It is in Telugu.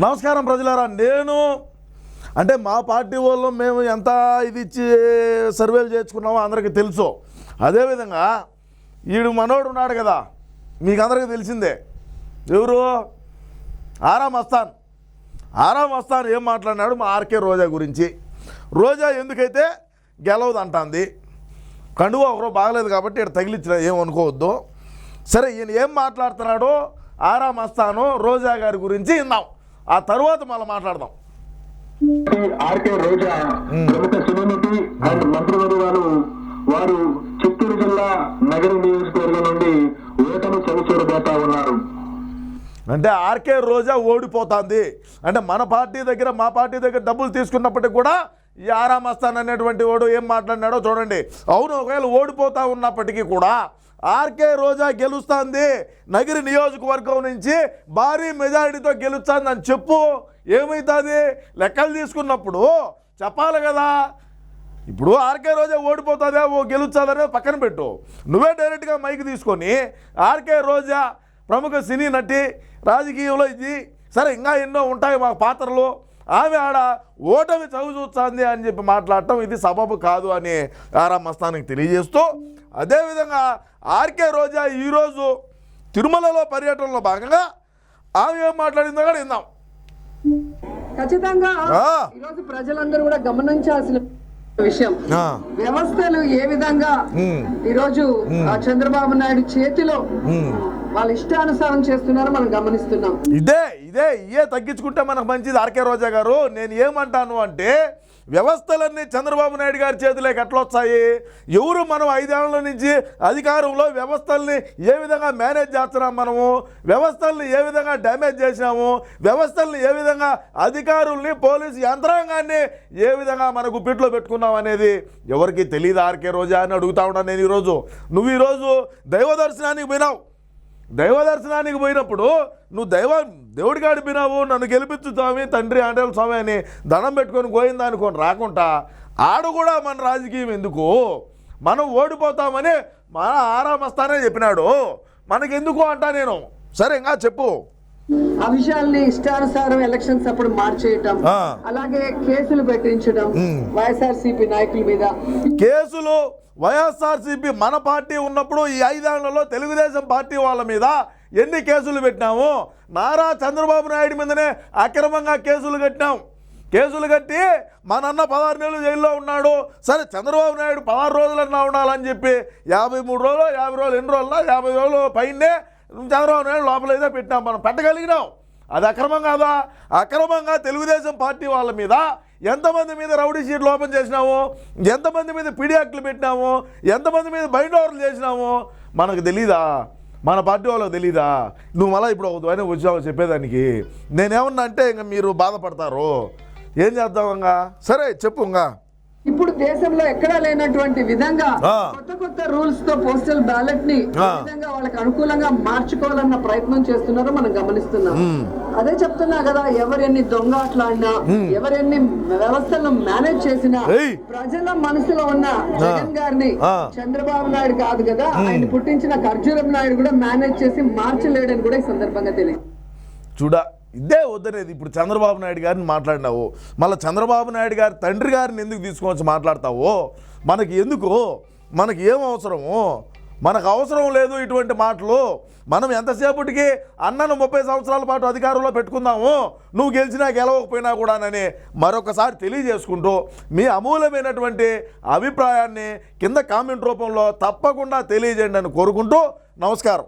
నమస్కారం ప్రజలారా నేను అంటే మా పార్టీ వాళ్ళు మేము ఎంత ఇది ఇచ్చి సర్వేలు చేసుకున్నామో అందరికీ తెలుసు. అదేవిధంగా ఈడు మనోడు ఉన్నాడు కదా మీకు అందరికీ తెలిసిందే. ఎవరు? ఆరామ్ అస్తాన్ ఆరామ్ అస్తాన్ ఏం మాట్లాడినాడు? మా ఆర్కే రోజా గురించి. రోజా ఎందుకైతే గెలవదు అంటుంది కండువా ఒకరో బాగలేదు కాబట్టి ఇక్కడ తగిలించిన ఏమనుకోవద్దు సరే ఈయన ఏం మాట్లాడుతున్నాడో? ఆరామ్ అస్తాను రోజా గారి గురించి విన్నాం ఆ తర్వాత మళ్ళీ మాట్లాడదాం. ఆర్కే రోజా ప్రముఖ సినీ నటి అండ్ వారు చిత్తూరు జిల్లా నగర నియోజకవర్గం నుండి ఓటమి చవిచూడబోతా ఉన్నారు. అంటే ఆర్కే రోజా ఓడిపోతుంది. అంటే మన పార్టీ దగ్గర మా పార్టీ దగ్గర డబ్బులు తీసుకున్నప్పటికి కూడా ఈ ఆరామ్ అస్తాన్ అనేటువంటి వాడు ఏం మాట్లాడినాడో చూడండి. అవును ఒకవేళ ఓడిపోతా ఉన్నప్పటికీ కూడా ఆర్కే రోజా గెలుస్తుంది. నగిరి నియోజకవర్గం నుంచి భారీ మెజారిటీతో గెలుస్తుంది అని చెప్పు. ఏమవుతుంది లెక్కలు తీసుకున్నప్పుడు చెప్పాలి కదా. ఇప్పుడు ఆర్కే రోజా ఓడిపోతుందా? ఓ గెలుస్తుందనే పక్కన పెట్టు. నువ్వే డైరెక్ట్గా మైక్ తీసుకొని ఆర్కే రోజా ప్రముఖ సినీ నటి రాజకీయంలో ఇది. సరే ఇంకా ఎన్నో ఉంటాయి మా పాత్రలు. ఆమె ఆడ ఓటమి చదువు చూస్తుంది అని చెప్పి మాట్లాడటం ఇది సబబు కాదు అని ఆరా మస్తానికి తెలియజేస్తూ అదేవిధంగా ఆర్కే రోజా ఈరోజు తిరుమలలో పర్యటనలో భాగంగా ఆమె ఏం మాట్లాడిందో కూడా విందాం. ఖచ్చితంగా. ఈరోజు ప్రజలందరూ కూడా గమనించాల్సిన విషయం. వ్యవస్థలు ఏ విధంగా ఈరోజు చంద్రబాబు నాయుడు చేతిలో. వాళ్ళ ఇష్టానుసారం చేస్తున్నారో మనం గమనిస్తున్నాం. ఇదే ఇదే ఇయే తగ్గించుకుంటే మనకు మంచిది. ఆర్కే రోజా గారు నేను ఏమంటాను అంటే వ్యవస్థలన్నీ చంద్రబాబు నాయుడు గారి చేతిలోకి ఎట్లా వచ్చాయి ఎవరు మనం ఐదేళ్ళ నుంచి అధికారంలో వ్యవస్థల్ని ఏ విధంగా మేనేజ్ చేస్తున్నాం మనము? వ్యవస్థల్ని ఏ విధంగా డ్యామేజ్ చేసినాము? వ్యవస్థల్ని ఏ విధంగా అధికారుల్ని పోలీసు యంత్రాంగాన్ని ఏ విధంగా మన గుప్పిట్లో పెట్టుకున్నాం అనేది ఎవరికి తెలియదు ఆర్కే రోజా అని అడుగుతా ఉన్నాను నేను ఈరోజు. నువ్వు ఈరోజు దైవ దర్శనానికి పోయినావు. దైవ దర్శనానికి పోయినప్పుడు నువ్వు దైవ దేవుడి గడిపినావు నన్ను గెలిపించు స్వామి తండ్రి ఆండల స్వామి అని దండం పెట్టుకొని పోయిందా అనుకొని రాకుండా ఆడు కూడా మన రాజకీయం ఎందుకు? మనం ఓడిపోతామని మన ఆరామస్తానే చెప్పినాడు. మనకెందుకు అంటా నేను? సరే ఇంకా చెప్పు. ఆ విషయాల్ని ఇష్టానుసారం ఎలక్షన్స్ అప్పుడు మార్చేయటం. అలాగే కేసులు పెట్టించడం వైఎస్ఆర్సీపీ నాయకుల మీద. కేసులు వైఎస్ఆర్సీపీ మన పార్టీ ఉన్నప్పుడు ఈ ఐదేళ్ళలో తెలుగుదేశం పార్టీ వాళ్ళ మీద ఎన్ని కేసులు పెట్టినాము నారా చంద్రబాబు నాయుడు మీదనే అక్రమంగా కేసులు కట్టినాం. కేసులు కట్టి మా నాన్న పదహారు నెలలు జైల్లో ఉన్నాడు సరే చంద్రబాబు నాయుడు పదహారు రోజులన్నా ఉండాలని చెప్పి యాభై మూడు రోజులు యాభై రోజులు ఎన్ని రోజుల యాభై రోజులు పైనే చంద్రబాబు నాయుడు లోపల ఏదో పెట్టినాం మనం పెట్టగలిగినాం. అది అక్రమం కాదా? అక్రమంగా తెలుగుదేశం పార్టీ వాళ్ళ మీద ఎంతమంది మీద రౌడీ షీట్లు ఓపెన్ చేసినాము ఎంతమంది మీద పీడీ యాక్ట్లు పెట్టినాము ఎంతమంది మీద బైండ్ ఓవర్లు చేసినాము మనకు తెలీదా? మన పార్టీ వాళ్ళకి తెలీదా? నువ్వు మళ్ళీ ఇప్పుడు ఒక అని వచ్చావు చెప్పేదానికి నేనేమన్నా అంటే ఇంకా మీరు బాధపడతారు. ఏం చేద్దాం ఇంకా? సరే చెప్పు ఇంకా. ఇప్పుడు దేశంలో ఎక్కడా లేనటువంటి విధంగా. కొత్త కొత్త రూల్స్తో పోస్టల్ బ్యాలెట్ని. విధంగా వాళ్ళకి అనుకూలంగా మార్చుకోవాలన్న ప్రయత్నం చేస్తున్నారో మనం గమనిస్తున్నాం అదే చెప్తున్నా కదా ఎవరెన్ని దొంగ ఆటలాడినా ఎవరెన్ని వ్యవస్థలను మేనేజ్ చేసినా. ప్రజల మనసులో ఉన్న జగన్ గారిని. చంద్రబాబు నాయుడు కాదు కదా ఆయన పుట్టించిన ఖర్జూరం నాయుడు కూడా మేనేజ్ చేసి మార్చలేడని కూడా ఈ సందర్భంగా తెలియదు చూడ ఇదే వద్దనేది. ఇప్పుడు చంద్రబాబు నాయుడు గారిని మాట్లాడినావు. మళ్ళీ చంద్రబాబు నాయుడు గారి తండ్రి గారిని ఎందుకు తీసుకొచ్చి మాట్లాడతావో? మనకి ఎందుకు? మనకి ఏం అవసరము? మనకు అవసరం లేదు ఇటువంటి మాటలు. మనం ఎంతసేపటికి అన్నను ముప్పై సంవత్సరాల పాటు అధికారంలో పెట్టుకుందాము. నువ్వు గెలిచినా గెలవకపోయినా కూడానని మరొకసారి తెలియజేసుకుంటూ మీ అమూల్యమైనటువంటి అభిప్రాయాన్ని కింద కామెంట్ రూపంలో తప్పకుండా తెలియజేయండి అని కోరుకుంటూ నమస్కారం.